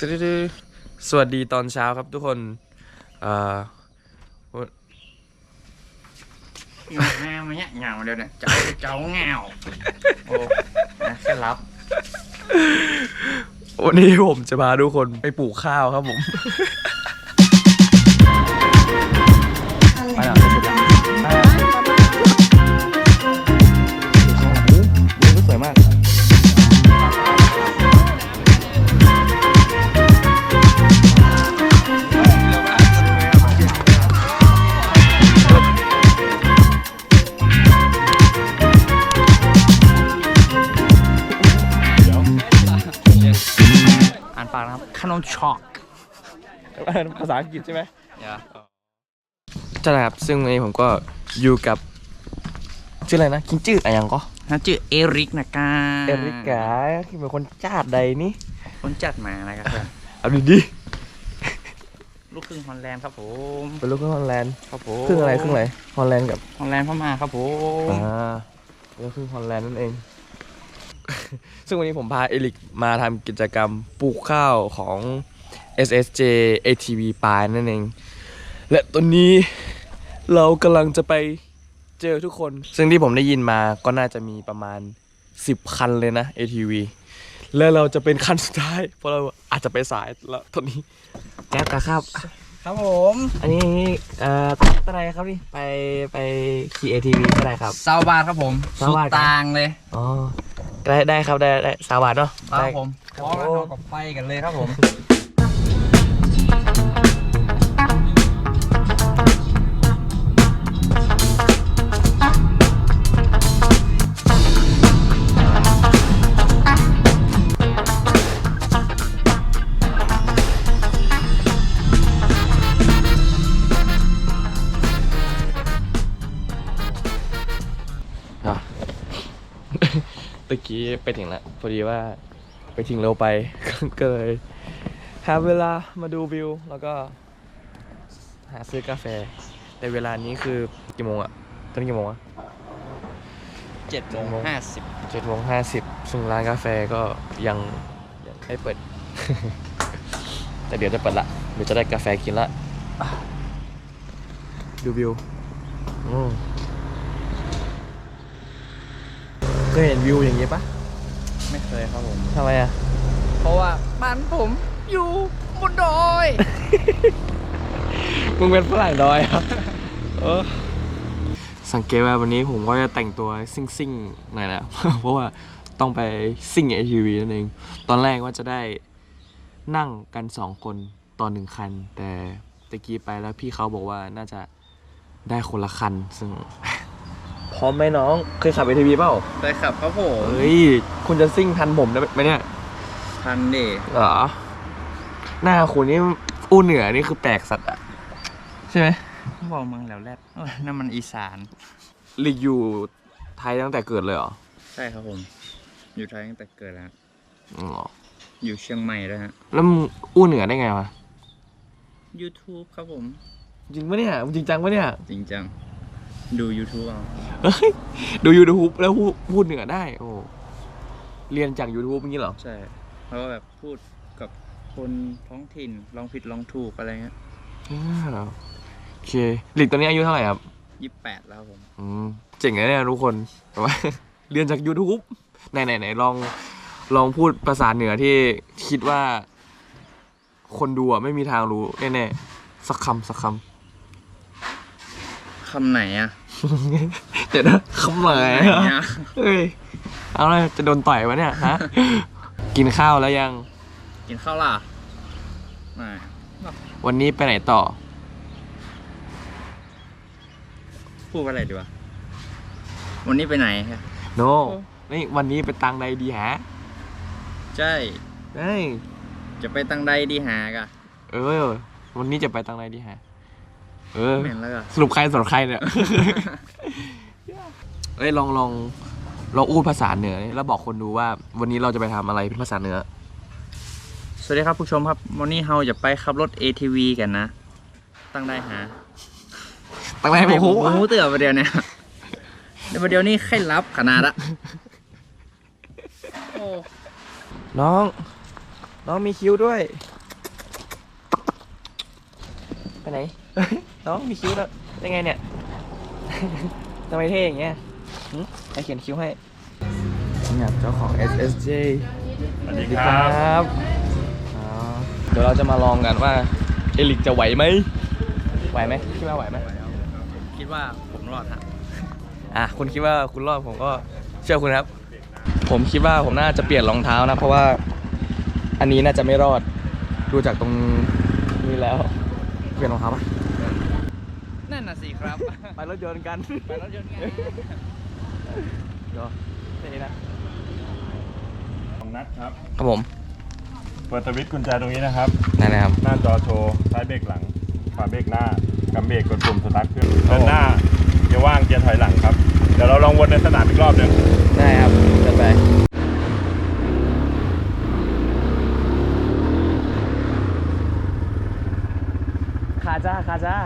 ตึ๊ดๆสวัสดีตอนเช้าครับทุกคนเอ่อเงาเงาเนี่ยเงาเดียวเนี่ยเจ้าเจ้าเงาโอ้นะแค่รับ วันนี้ผมจะพาทุกคนไปปลูกข้าวครับผมไปอะสุดอะวิวก็สวยมาก ปากนะครับขนมช็อกภาษาอังกฤษใช่ไหมอย่าใช่ครับ ซึ่งวันนี้ผมก็อยู่กับชื่ออะไรนะคิงจื้ออะไรยังก็น่าชื่อเอริกนะกาเอริกาที่เป็นคนจาดใดนี่คนจัดมาอะไรกันครับ เอาดีดิลูกครึ่งฮอลแลนด์ครับผมเป็นลูกครึ่งฮอลแลนด์ครับผมครึ่งอะไรครึ่งอะไรฮอลแลนด์กับฮอลแลนด์พม่าครับผมอ่าแล้วคือฮอลแลนด์นั่นเอง ซึ่งวันนี้ผมพาเอลิกมาทำกิจกรรมปลูกข้าวของ SSJ ATV ปายนั่นเอง และตอนนี้เรากำลังจะไปเจอทุกคน ซึ่งที่ผมได้ยินมาก็น่าจะมีประมาณ 10 คันเลยนะ ATV และเราจะเป็นคันสุดท้าย เพราะเราอาจจะไปสายแล้วตอนนี้แก๊ปครับ ครับผม อันนี้เอ่อเท่าไหรครับนี่ไปไปขี่ ATV เท่าไหรครับซาวบาทครับผมซาวบาทสุดตางเลย อ๋อ ได้ได้ครับได้ได้สาบาทเนาะครัได้บผมพร้อมแล้วเรากับไฟกันเลยครับผม กี้ไปถึงแล้วพอดีว่าไปถึงเร็วไป ก็เลยหาเวลามาดูวิว แล้วก็หาซื้อกาแฟ แต่เวลานี้คือกี่โมงอะตอนนี้กี่โมงอะเจ็ดโมงห้าสิบเจ็ดโมงห้าสิบซึ่งร้านกาแฟก็ยังยังไม่เปิด แต่เดี๋ยวจะเปิดละเดี๋ยวจะได้กาแฟกินละอะดูวิวอืมเค ยเห็นวิวอย่างนี้ปะไม่เคยครับผม ทำไมอะ เพราะว่าบ้านผมอยู่บนดอย มึงเป็นฝรั่งดอยครับเออสังเกตว่าวันนี้ผมก็จะแต่งตัวซิ่งซิ่งๆหน่อยนะ เพราะว่าต้องไปซิ่ง ATV นั่นเอง ตอนแรกว่าจะได้นั่งกันสองคนต่อหนึ่งคัน แต่ตะกี้ไปแล้วพี่เขาบอกว่าน่าจะได้คนละคัน ซึ่ง พร้อมไหมน้อง เคยขับ ATV เปล่าได้ขับครับผมเฮ้ย คุณจะซิ่งทันผมได้ไหมเนี่ยพันดิเหรอ หน้าคุณนี่อู้เหนือนี่คือแปลกสัตว์อะใช่ไหมบอกเมืองแหล้วแรดเอ้ยนั่นมันอีสานลิกอยู่ไทยตั้งแต่เกิดเลยเหรอใช่ครับผม อยู่ไทยตั้งแต่เกิดแล้ว อ๋ออยู่เชียงใหม่ด้วยฮะ แล้วมึงอู้เหนือได้ไงวะ YouTube ครับผม จริงปะเนี่ยมึงจริงจังปะเนี่ย จริงจัง ดู YouTube เอาเฮ้ยดูยูทูบแล้วพูดพูดเหนือได้ โอ้เรียนจาก YouTube อย่างนี้เหรอ ใช่เพราะว่าแบบพูดกับคนท้องถิ่นลองผิดลองถูกอะไรเงี้ยอ้าวโอเคลิกตอนนี้อายุเท่าไหร่ครับ ยี่สิบแปดแล้วครับผมอืมเจ๋งเลยเนี่ยทุกคนแต่ว่า เรียนจาก YouTube ไหนไหนไหนลองลองพูดภาษาเหนือที่คิดว่า คนดูอะไม่มีทางรู้แน่ๆสักคำสักคำ คำไหนอะเดี๋ยวนะคำไหนไหนอะอะเฮ้ยเอาเลยจะโดนต่อยวะเนี่ยฮะกินข้าวแล้วยัง กินข้าวล่ะไม่วันนี้ไปไหนต่อ พูดว่าอะไรดีวะวันนี้ไปไหนครับโนนี่วันนี้ไปตังใดดีฮะใช่เฮ้ยจะไปตังใดดีหากะเออ วันนี้จะไปตังใดดีฮะ เออแม่นแล้วกะสรุปใครสอนใครเนี่ย เอ้ยลองลองลองอูดภาษาเหนือดิแล้วบอกคนดูว่า วันนี้เราจะไปทำอะไรเป็นภาษาเหนือ สวัสดีครับผู้ชมครับวันนี้เราจะไปขับรถ ATV กันนะ ตั้งได้หาตังใดผมโอ้โหเตือประเดี๋ยวเนี่ยเดี๋ยวประเดี๋ยวนี้ใครรับขนาดละโอ้น้อง น้องมีคิ้วด้วยคไหนเฮ้ย น้องมีคิ้วแล้วยังไงเนี่ยทำไมเท่อย่างเงี้ยหึใครเขียนคิ้วให้เนี่ยเจ้าของ SSJ สวัสดีสวัสดีคครัรับบอ๋อเดี๋ยวเราจะมาลองกันว่าเอลิกจะไหวไหมไหวไหมคิดว่าไหวไหมคิดว่าผมรอดฮะอะคุณคิดว่าคุณรอดผมก็เชื่อคุณครับ ผมคิดว่าผมน่าจะเปลี่ยนรองเท้านะ เพราะว่าอันนี้น่าจะไม่รอดดูจากตรงนี้แล้ว เปลี่ยนรองเท้าปะนั่นน่ะสิ ครับ ไปรถยนต์กันไปรถยนต์ไงเดี๋ยวเท่นะของนัดครับครับผม เปิดสวิตช์กุญแจตรงนี้นะครับ นั่นนะครับ หน้าจอโชว์ซ้ายเบรกหลังขวาเบรกหน้ากำเบรกกดปุ่มสตาร์ทเครื่องครับเดินหน้าเกียร์ว่างเกียร์ถอยหลังครับ เดี๋ยวเราลองวนในสนามอีกรอบหนึ่งได้ครับจัดไปขาจ้าขาจ้า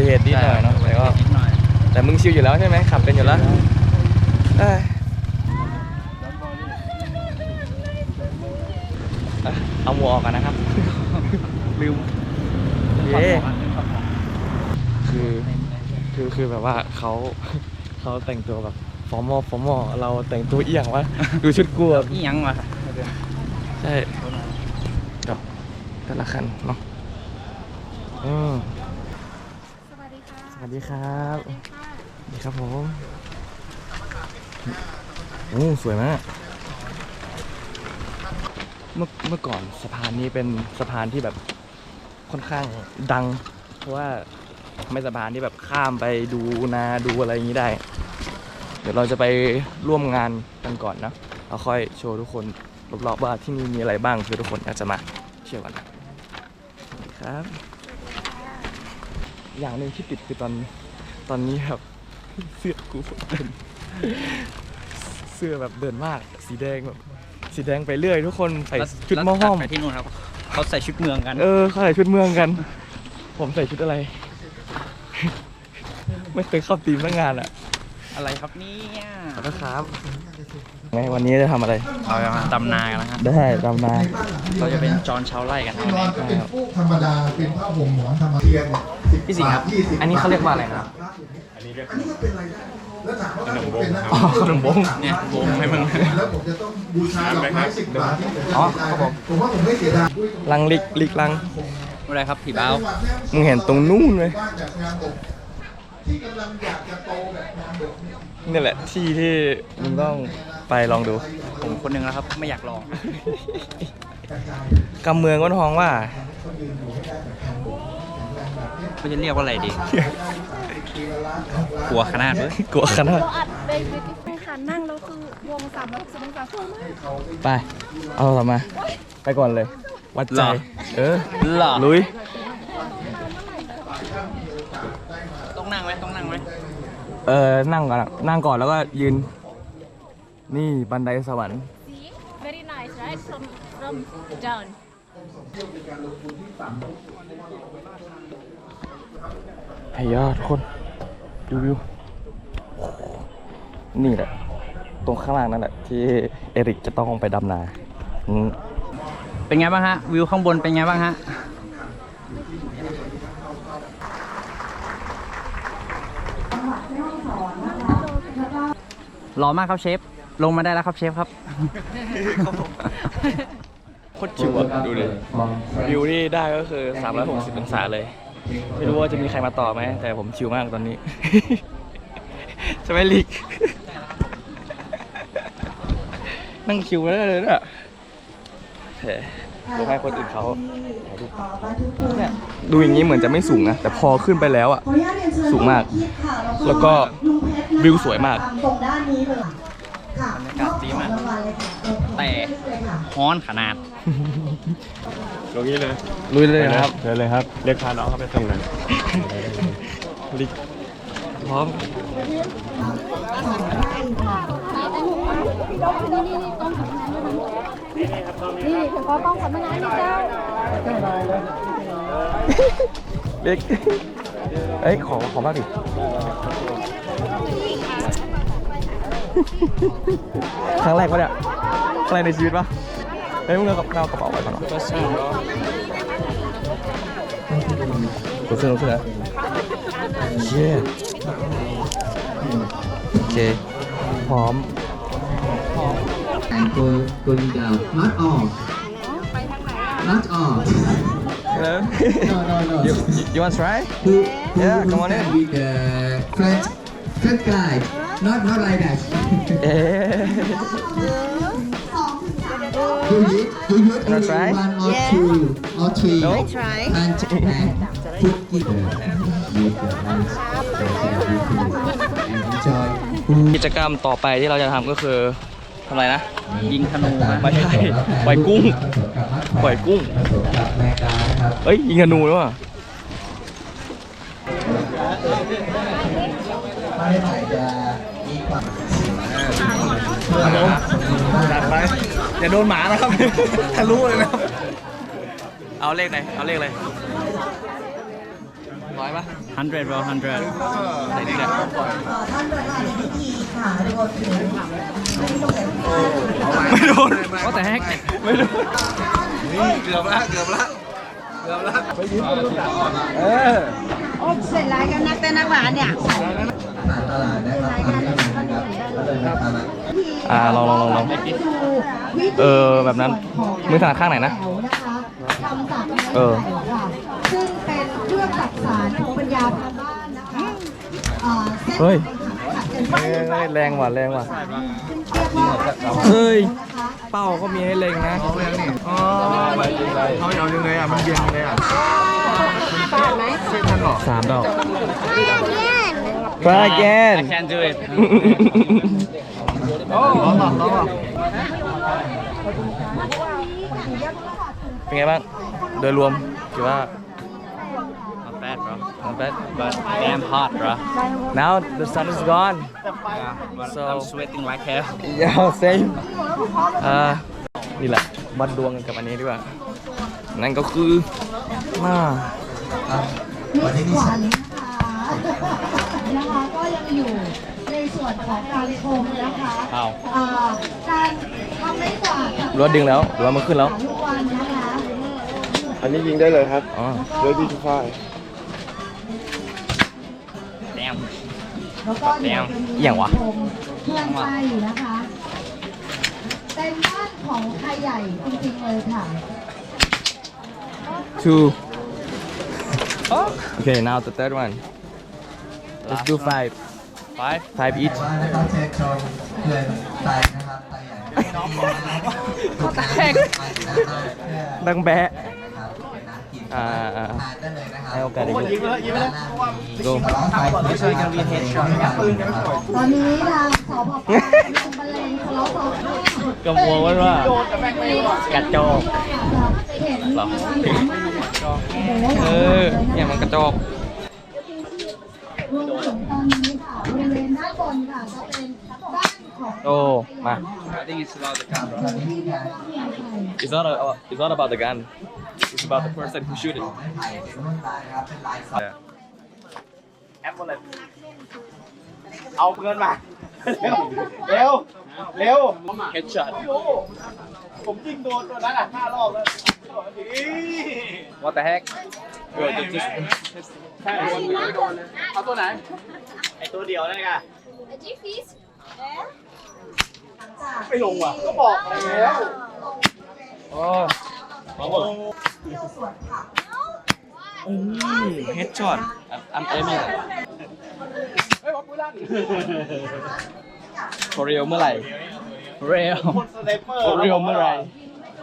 ติเหตุนิดหน่อยเนาะแต่ก็นิดหน่อยแต่มึงชิวอยู่แล้วใช่ไหมขับเป็นอยู่แล้วเอ้ยอะเอาหมวกออกกันนะครับลืมเย้คือคือคือแบบว่าเขาเขาแต่งตัวแบบฟอร์มอลฟอร์มอลเราแต่งตัวเอียงวะดูชุดกลัวนี่ยังวะใช่กับแต่ละคันเนาะอืมส วัสดีค่ะสวัสดีครับสวัสดีค่ะสวัสดีครับผมโอ้สวยมาก เมื่อเมื่อก่อนสะพานนี้เป็นสะพานที่แบบค่อนข้างดัง เพราะว่าไม่สะพานที่แบบข้ามไปดูนาดูอะไรอย่างนี้ได้ เดี๋ยวเราจะไปร่วมงานกันก่อนนะเราค่อยโชว์ทุกคนรอบๆว่าที่นี่มีอะไรบ้างคือทุกคนอยากจะมาเที่ยวกันครับ อย่างหนึ่งที่ติดคือตอนตอนนี้แบบเสื้อกูเดินเสื้อแบบเดินมาก สีแดงแบบสีแดงไปเรื่อย ทุกคนใส่ชุดหม้อห้อมไปที่นู่นครับเขาใส่ชุดเมืองกัน เออเขาใส่ชุดเมืองกัน ผมใส่ชุดอะไร ไม่เคยเข้าทีมตั้งงานอะอะไรครับเนี่ยขอบคุณครับไงวันนี้จะทำอะไรเราจะมาตำนากันนะฮะได้ดำนาเราจะเป็นจอนชาวไร่กันที่นอนก็เป็นฟูกธรรมดาเป็นผ้าห่มหมอนธรรมดาเทียนเนี่ยสิบ พี่สิงห์ครับบาทยี่สิบอันนี้เขาเรียกว่าอะไรนะครับ อันนี้เรียก อันนี้ก็เป็นรายได้แล้วถามว่าถ้าผมเป็นนักอ๋อขนมวงเนี่ยวงให้มึงแล้วผมจะต้องบูชาดอกไม้สิบบาทที่ผมจะอ๋อเสียครับดายผมผมว่าผมไม่เสียดายลังลิกลิกลังอะไรครับผีบ้าวมึงเห็นตรงนู้นไหมบ้านแบบงานบกที่กำลังอยากจะโตแบบงานบกเนี่ยนี่แหละที่ที่มึงต้องไปลองดู ผมคนหนึ่งแล้วครับ ไม่อยากลองกำเมืองก้นห้องว่า ก็จะเรียกว่าอะไรดีกลัวขนาดเลยกลัวขนาด เราอัดเป็นวิดีโอค่ะนั่งแล้วคือวงสามร้อยหกสิบองศาสวยมากไป เอาเรามา ไปก่อนเลย วัดใจเหรอ เออ หรอลุย ต้องนั่งไหมต้องนั่งไหมเออ นั่งก่อนอะนั่งก่อนแล้วก็ยืน นี่บันไดสวรรค์ See very nice right Right from from down. ไอ้ยอดทุกคน ดูวิวโอ้โหนี่แหละ ตรงข้างล่างนั่นแหละ ที่เอริกจะต้องไปดำนาอืมเป็นไงบ้างฮะ วิวข้างบนเป็นไงบ้างฮะหล่อมากครับเชฟ ลงมาได้แล้วครับเชฟครับ โคตรชิวอะดูดิวิวที่ได้ก็คือ 360 องศาเลย ไม่รู้ว่าจะมีใครมาต่อไหม แต่ผมชิวมากตอนนี้ ใช่ไหมลิก นั่งชิวได้เลยนะเฮ้ลงให้คนอื่นเขาดูเนี่ยดูอย่างนี้เหมือนจะไม่สูงนะ แต่พอขึ้นไปแล้วอะสูงมาก แล้วก็วิวสวยมากตรงด้านนี้เลยค่ะบรรยากาศดีมาก แต่ฮ้อนขนาด ตรงนี้เลยลุยเลยนะครับเดินเลยครับ เรียกพาน้องเข้าไปส่งหน่อยลิกพร้อมนี่ถึงก็ต้องสำนักงานนี่เจ้าเล็กเอ้ยขอขอมากดิครั้งแรกปะเนี่ยครั้งแรกในชีวิตปะเฮ้ยมึงเอากับเอากระเป๋าไปก่อนเนาะก็ใช่เนาะตัวเสื้อตัวเสื้อเย้โอเค พร้อม Go going down not all not all Hello no no no you you want to try who who Yeah, who come on stand in. with the French French guy not not like that เอ๊ะ do you do you Wanna only try? one or two or three No. and and put it with the hands and enjoy กิจกรรมต่อไปที่เราจะทำก็คือทำอะไรนะ ยิงธนูไหมไม่ใช่ปล่อยกุ้งปล่อยกุ้ง กับแมงดานะครับ เอ้ยยิงธนูด้วยว่ะไม่ได้หมายจะมีความจัดไป อย่าโดนหมานะครับ ทะลุเลยนะเอาเลขไหน เอาเลขอะไรร้อยปะ100 bro 100ไหนดีเนี่ยท่านประธานในพิธีค่ะรวมถึงไม่โดน What the heck ไม่โดนเกือบละเกือบละเกือบละเออเสร็จแล้วกันนักเต้นนักหวานเนี่ย ผ่านตลาดนะครับทำให้มันนะครับอ่าลองลองลองลองเออแบบนั้นมือถนัดข้างไหนนะนะคะทำจากไม้เออไผ่ค่ะซึ่งเป็นเครื่องจักสารภูมิปัญญาชาวบ้านนะคะอ่าเส้นเฮ้ยขัดกันเฮ้ยเฮ้ยแรงว่ะแรงว่ะเรียกว่าเฮ้ยนะคะเป้าก็มีให้เล็งนะอ๋อไปยิงไปเขาเอายังไงอะมันเย็นเลยอะสามดอก Try again I can't do it เป็นไงบ้าง โดยรวมถือว่า not bad bro not bad but damn hot bro now the sun is gone yeah but So- I'm sweating like hell yeah same อ่านี่แหละวัดดวงกันกับอันนี้ดีกว่า นั่นก็คือมาวันนี้ อยู่ในส่วนของการชมนะคะอ้าวอ่าการทำไม้กวาดรถดึงแล้วหรือว่ามันขึ้นแล้วทุกวันนะคะอันนี้ยิงได้เลยครับอ๋อ ready to fire damn แล้วก็เดี๋ยวจะมีอย่างวะชมเพื่อนไส้นะคะเป็นบ้านของไทยใหญ่จริงๆเลยค่ะ two okay now the third one let's do five five five each ว่านะครับเชิญชมเพื่อนไทยนะครับไทยใหญ่ถูกน้ำไปนะครับเพื่อดังแบะ นะครับน้ำกินอ่าอ่าทานได้เลยนะครับให้โอกาสเด็กยิ้มเลยยิ้มเลยดูร้องไทยไม่ใช่การวีเฮดช็อตนะครับตอนนี้ทางสพปลงบรรเลงคาราโอเกะกำมัวว่าว่ากระจอก เห็นเหรอเออเนี่ยมันกระจอกรวมถึงตอนนี้ค่ะบริเวณด้านบนค่ะจะเป็นบ้านข โอ้มาตอนนี้เนี่ย It's not a, it's not about the gun It's about the person who shoot it ของไม้ไผ่เป็นลวดลายนะครับเป็นลายสักแอปอะไรเอาเงินมา เร็ว เร็วเฮดช็อตผมยิงโดนตัวนั้นอะห้ารอบแล้ว What the heck เกิดจะ just เอาตัวไหน ไอตัวเดียวนั่นไง ไม่ลงว่ะ ก็บอกแล้วโอ้เฮดช็อตอันเอมี่ For real เมื่อไหร่ For real For real เมื่อไหร่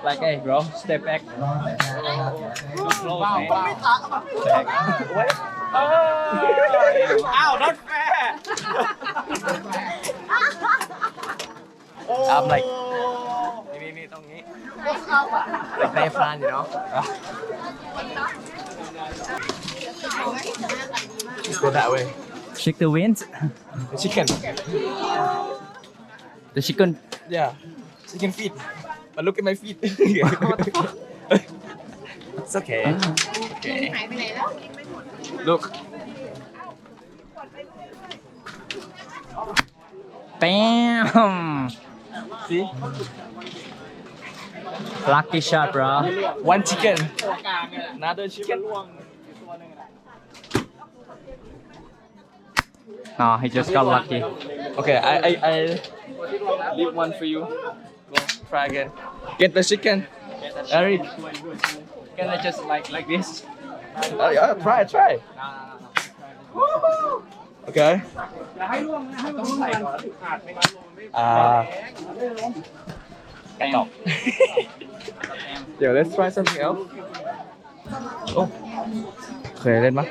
Like hey bro step back รอสายงานนะครับเดี๋ยวจะให้อ้าว not fair I'm like นี่นี่ตรงนี้ like ในฟรานอยู่เนาะ Let's go that way check the wind The chicken the chicken Yeah chicken feet but look at my feet It's okay okay Look bam see lucky shot bro one chicken another chicken no he just got lucky Okay, I I I leave one for you. Go try again. Get the chicken. Eric. can I just like like this Uh, yeah, try try. Okay. Ah. bam Yo, let's try something else. Oh. เคยเล่นปะ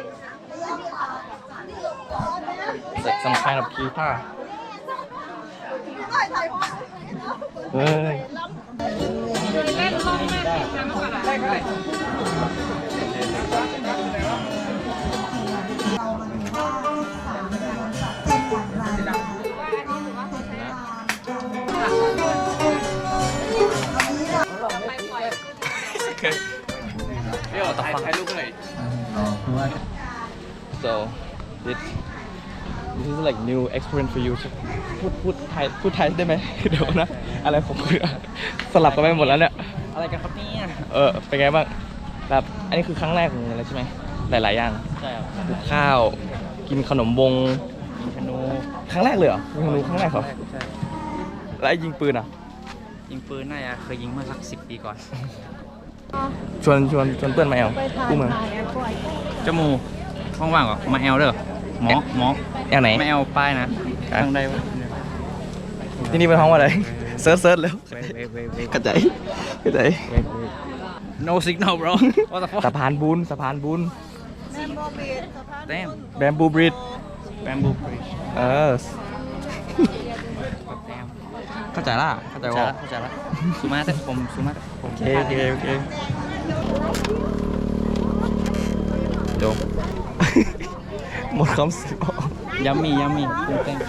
It's like some kind of guitar. เฮ้ยโอ เดี๋ยวตัดฟังให้ลูกหน่อยรอคือว่า so this this is like new experience for you พูดพูดไทยพูดไทยได้ไหม เดี๋ยวนะ อะไรผมสลับกันไปหมดแล้วเนี่ย อะไรกันครับเนี่ยเออ เป็นไงบ้าง แบบอันนี้คือครั้งแรกของอะไรใช่ไหม หลาย ๆ อย่างใช่ครับปลูกข้าว กินขนมบงยิงธนูครั้งแรกเลยเหรอยิงธนูครั้งแรกเหรอใช่แล้วไอ้ยิงปืนอะ ยิงปืนน่าจะเคยยิงเมื่อสักสิบปีก่อน ชวนชวนชวนเพื่อนมาแอลกู้เมืองจมูกว่างๆก่อนมาแอลเด้อหมอหมอแอลไหนไม่แอลป้ายนะต้องได้วะที่นี่เป็นห้องว่าอะไรเซิร์ชเซิร์ชแล้วเว้ยเว้ยเว้ยเว้ยกระจายกระจาย no signal bro what the fuck สะพานบุญสะพานบุญ damn แบมบูบริด bamboo bridge เออ damn เข้าใจละเข้าใจเข้าใจว่าละเข้าใจละซูมาเถอะผมซูมาเถอะผมโอเคโอเคโอเคเดี๋ยวหมดคำสิบยัมมี่ยัมมี่คุณเต้นเ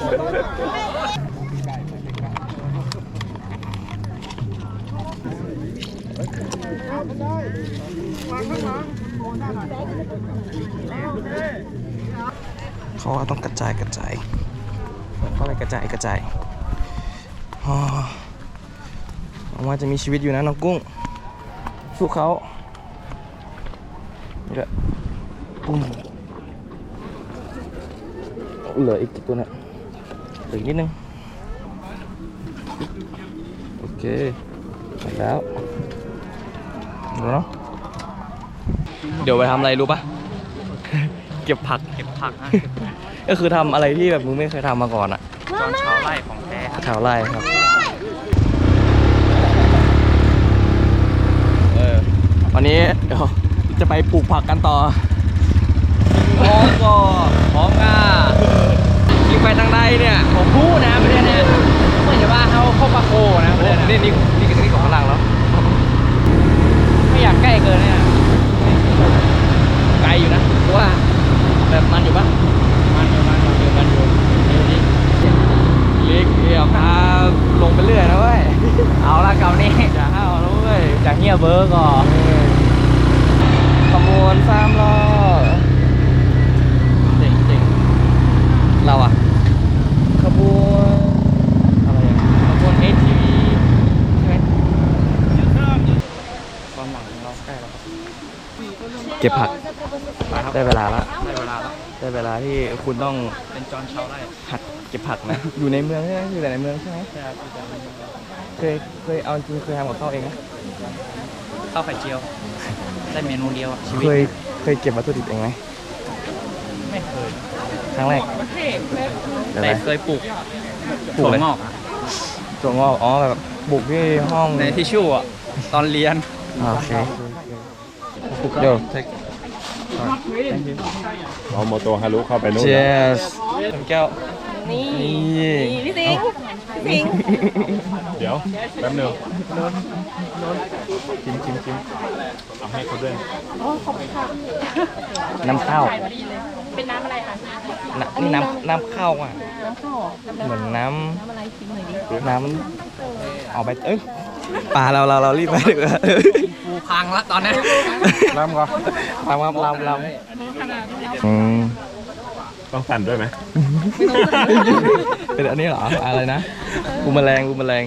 ขาว่าต้องกระจายกระจายเขาเลยกระจายกระจาย อ๋อหวังว่าจะมีชีวิตอยู่นะน้องกุ้ง สู้เขานี่แหละปุ้มเหลืออีกกี่ตัวเนี่ยเหลืออีกนิดนึง โอเคหมดแล้วหมดแล้วเนาะเดี๋ยวไปทำอะไรรู้ปะเก็บผัก เก็บผักนะก็คือทำอะไรที่แบบมึงไม่เคยทำมาก่อนอะ จอนชาวไร่ของแท้ครับชาวไร่ครับ เออวันนี้เดี๋ยวจะไปปลูกผักกันต่อพร้อมก็พร้อมก่ะยิงไปทางใดเนี่ยผมพูดนะประเด็นเนี่ยเหมือนจะว่าเขาเข้าปาโคนะประเด็นนี่เนี่ยนี่นี่นี่ของข้างล่างแล้ว ไม่อยากใกล้เกินเนี่ยไกลอยู่นะเพราะว่าแบบมันอยู่ปะ เดี๋ยวครับลงไปเรื่อยนะเว้ย เอาละเก่านี่จะเอาแล้วเว้ยจากเฮียเบิร์ก่อนขบวนสามล้อเจ๋งเจ๋งเราอะขบวนอะไรอะขบวนเอทีใช่ไหมตอนหลังเราใกล้แล้วครับเก็บผักได้เวลาละได้เวลาละได้เวลาที่คุณต้องเป็นจอนชาวไร่หัด เก็บผักนะ อยู่ในเมืองใช่ไหมอยู่แต่ในเมืองใช่ไหมใช่ครับเคยเคยเอาจริงเคยทำกับข้าวเองไหมข้าวไข่เจียว ได้เมนูเดียวอะชีวิตเคยเคยเก็บวัตถุดิบเองไหมไม่เคยครั้งแรกเดี๋ยวแต่นะเคยปลูกปลูกถั่วอะไรงอกอะถั่วงอกอ๋อแบบบุกที่ห้องในทิชชู่อะตอนเรียน อ่าโอเคเดี๋ยวเอาโมโตฮารุเข้าไปนู่นนะ cheers แก้ว นี่นี่นี่พี่สิงห์พี่สิงห์เดี๋ยวแป๊บหนึงชิมชิมชิมเอาให้เขาด้วยน้ำข้าวเป็นน้ำอะไรคะน้ำนี่น้ำน้ำข้าวอะ น้ำข้าวเหรอน้ำเหมือนน้น้ำอะไรชิมหน่อยดิำน้ำเอาไปเอ้ยป่าเราเราเรารีบไปดีกว่าปูพังละตอนนี้ ลำก่อนลำครับลำลำอืม ต้องสั่นด้วยไหมเป็นอันนี้เหรออะไรนะบูมแมลงบูมแมลง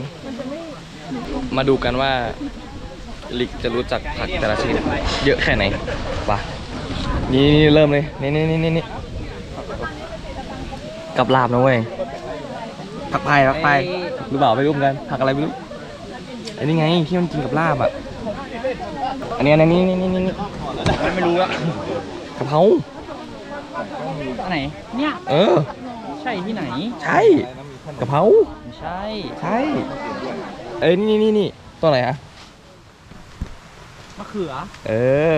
มาดูกันว่าลิกจะรู้จักผักแต่ละชนิดเยอะแค่ไหนปะนี่นี่เริ่มเลยนี่นี่นี่นี่นี่กับลาบนะเว้ยผักพายผักพายรู้เปล่าไม่รู้เหมือนกันผักอะไรไม่รู้อันนี้ไงที่มันกินกับลาบอะอันนี้อันนี้นี่นี่นี่นี่ไม่รู้ละกะเพรา อันไหน เนี่ย เออ ใช่ที่ไหน ใช่กะเพราไม่ใช่ ใช่เอ้ยนี่นี่นี่ตัวไหนฮะมะเขือ เออ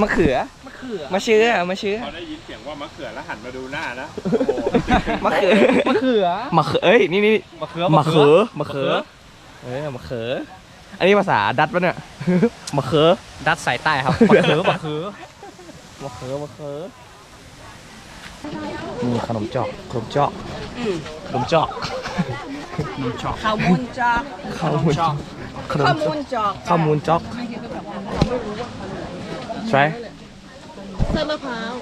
มะเขือมะเขือมะเชื้อมะเชื้อพอได้ยินเสียงว่ามะเขือแล้วหันมาดูหน้านะมะเขือมะเขือมะเขือเอ้ยนี่นี่มะเขือมะเขือมะเขือเอ้ยมะเขืออันนี้ภาษาดัตช์ปะเนี่ยมะเขือดัดสายใต้ครับมะเขือมะเขือมะเขือมะเขือ นี่ขนมจอกขนมจอกขนมจอกนมช็อกข้าวมูลจอกข้าวมูลขนมข้าวจมูอกลจอกข้าวมูลจอกใช่เส้นมะพร้าว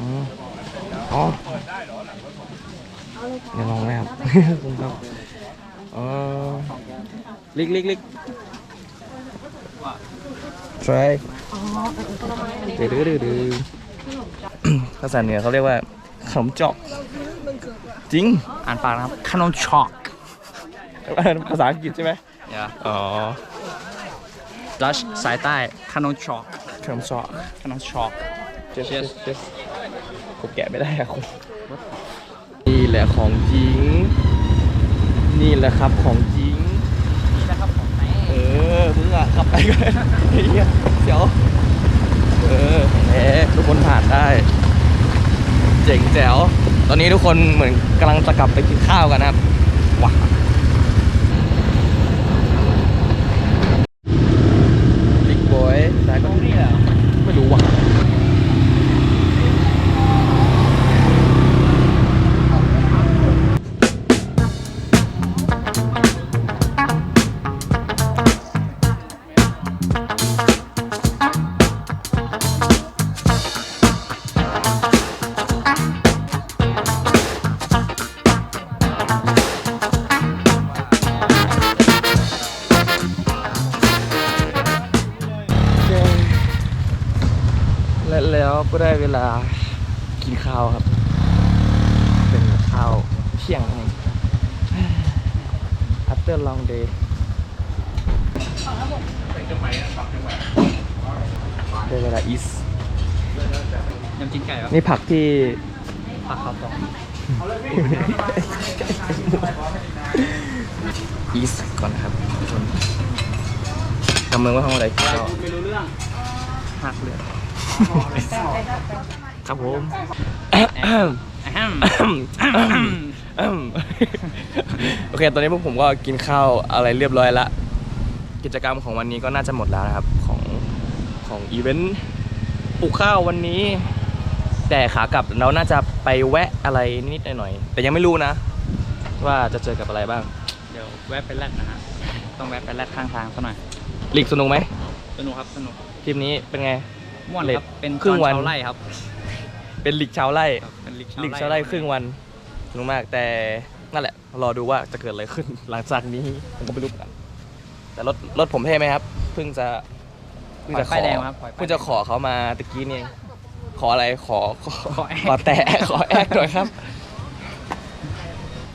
อืมอ๋อเดี๋ยวลองไหมครับคุณครับเออลิกลิกลิก try ดื้อดื้อดื้อดื้อภาษาเหนือเขาเรียกว่า ขนมจอกจริง อ่านปากนะครับขนมช็อกภาษาอังกฤษใช่ไหมเนี่ยอ๋อดัชสายใต้ขนมช็อกขนมจอกขนมช็อก Cheers Cheers Cheers ผมแกะไม่ได้อะคุณนี่แหละของจริง นี่แหละครับของจริงนี่นะครับของแม่เออมึงอะขับไปกันไอ้เหี้ยเดี๋ยวเออแหมทุกคนผ่านได้ เจ๋งแจ๋ว ตอนนี้ทุกคนเหมือนกำลังจะกลับไปกินข้าวกันนะครับว้า ลากินข้าวครับ เป็นข้าวเที่ยงนั่นเอง after long day ได้เวลา is ยำจิ้นไก่ครับนี่ผักที่ผักข้าวตอก is ก่อนนะครับทุกคนทำเมืองว่าทำอะไรก็ไม่รู้เรื่องหักเลย ครับผมอะฮัมโอเค ตอนนี้พวกผมก็กินข้าวอะไรเรียบร้อยละ กิจกรรมของวันนี้ก็น่าจะหมดแล้วนะครับ ของของอีเวนต์ปลูกข้าววันนี้ แต่ขากลับเราน่าจะไปแวะอะไรนิดๆหน่อยๆแต่ยังไม่รู้นะ ว่าจะเจอกับอะไรบ้าง เดี๋ยวแวะไปแลดนะฮะ ต้องแวะไปแลดข้างทางซะหน่อยลีกสนุกไหมสนุกครับสนุกทริปนี้เป็นไง ม่วนเลคทรับ เป็นครึ่งวันตอชาไร่ครับ เป็นหลีกชาวไร่ครับเป็นลิกหลีกชาวไร่ครึ่งวันสนุกมากแต่นั่นแหละ รอดูว่าจะเกิดอะไรขึ้นหลังจากนี้ผมก็ไม่รู้เหมือนกัน แต่รถรถผมเท่ไหมครับ เพิ่งจะเพิ่งปล่อจะยขป้ายอแดงครับปล่อยป้ายเพิ่งจะขอเขามาตะกี้นี่เองขออะไรขอขอขอแอกขอแตะขอแอกหน่อยครับ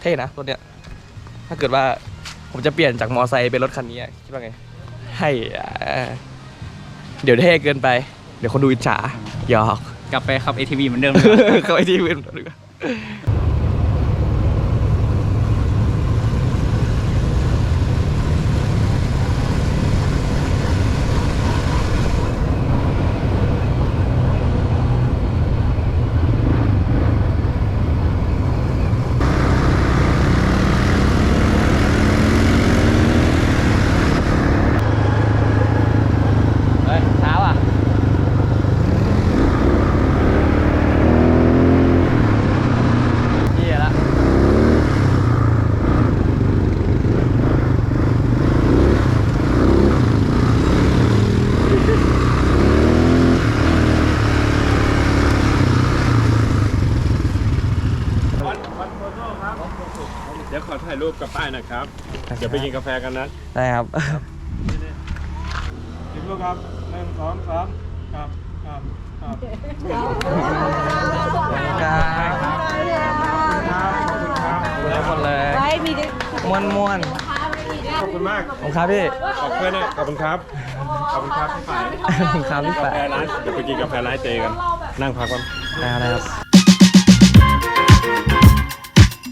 เท่นะรถเนี้ยถ้าเกิดว่าผมจะเปลี่ยนจากมอไซค์เป็นรถคันนี้อะคิดว่าไง ให้อ่าเดี๋ยวเท่เกินไป เดี๋ยวคนดูอิจฉาหยอก กลับไปขับ ATV เหมือนเดิม เข้าไปที่เว็บดีกว่าเฮ้ยเท้าอะ เหี้ยละ เดี๋ยวขอถ่ายรูปกับป้ายห นะครับ เดี๋ยวไปกินกาแฟกันนะได้ครับถ่ายรูปครับหนึ่งสองสามครับครับครับแล้วหมดเลยม้วนม้วนขอบคุณมากขอบคุณครับพี่ขอบคุณนะขอบคุณครับขอบคุณครับพี่ฝ่ายขอบคุณครับพี่กาแปะแฟร้านเดี๋ยวไปกินกาแฟร้านเจกันนั่งพักกันได้ครับได้ครับ